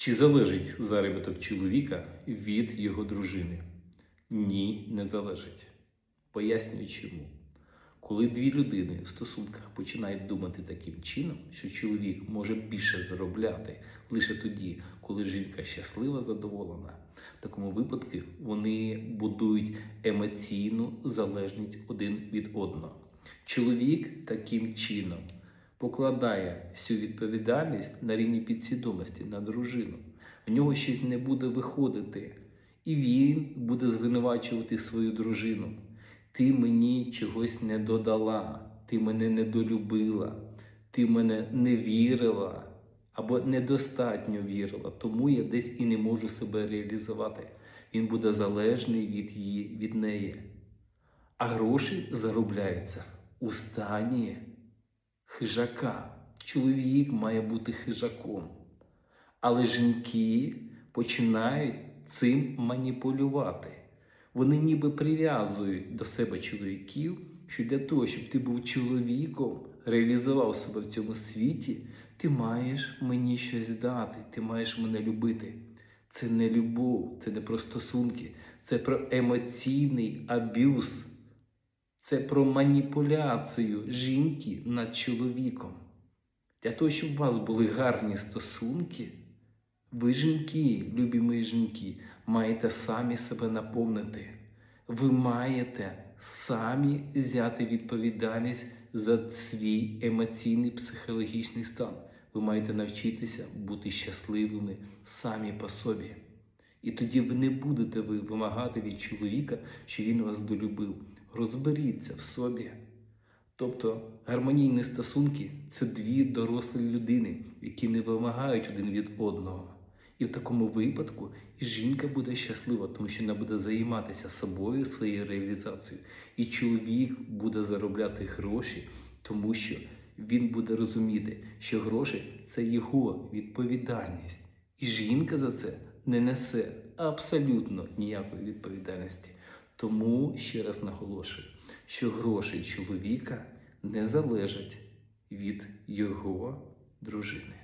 Чи залежить заробіток чоловіка від його дружини? Ні, не залежить. Пояснюю чому. Коли дві людини в стосунках починають думати таким чином, що чоловік може більше заробляти лише тоді, коли жінка щаслива, задоволена, в такому випадку вони будують емоційну залежність один від одного. Чоловік таким чином покладає всю відповідальність на рівні підсвідомості на дружину. В нього щось не буде виходити, і він буде звинувачувати свою дружину. Ти мені чогось не додала, ти мене недолюбила, ти мене не вірила або недостатньо вірила, тому я десь і не можу себе реалізувати. Він буде залежний від її, від неї. А гроші заробляються у стані хижака. Чоловік має бути хижаком. Але жінки починають цим маніпулювати. Вони ніби прив'язують до себе чоловіків, що для того, щоб ти був чоловіком, реалізував себе в цьому світі, ти маєш мені щось дати, ти маєш мене любити. Це не любов, це не про стосунки, це про емоційний аб'юз, це про маніпуляцію жінки над чоловіком. Для того, щоб у вас були гарні стосунки, ви, жінки, любі жінки, маєте самі себе наповнити. Ви маєте самі взяти відповідальність за свій емоційний психологічний стан. Ви маєте навчитися бути щасливими самі по собі. І тоді ви не будете ви вимагати від чоловіка, що він вас долюбив. Розберіться в собі. Тобто гармонійні стосунки це дві дорослі людини, які не вимагають один від одного. І в такому випадку і жінка буде щаслива, тому що вона буде займатися собою, своєю реалізацією. І чоловік буде заробляти гроші, тому що він буде розуміти, що гроші це його відповідальність. І жінка за це не несе абсолютно ніякої відповідальності. Тому ще раз наголошую, що гроші чоловіка не залежать від його дружини.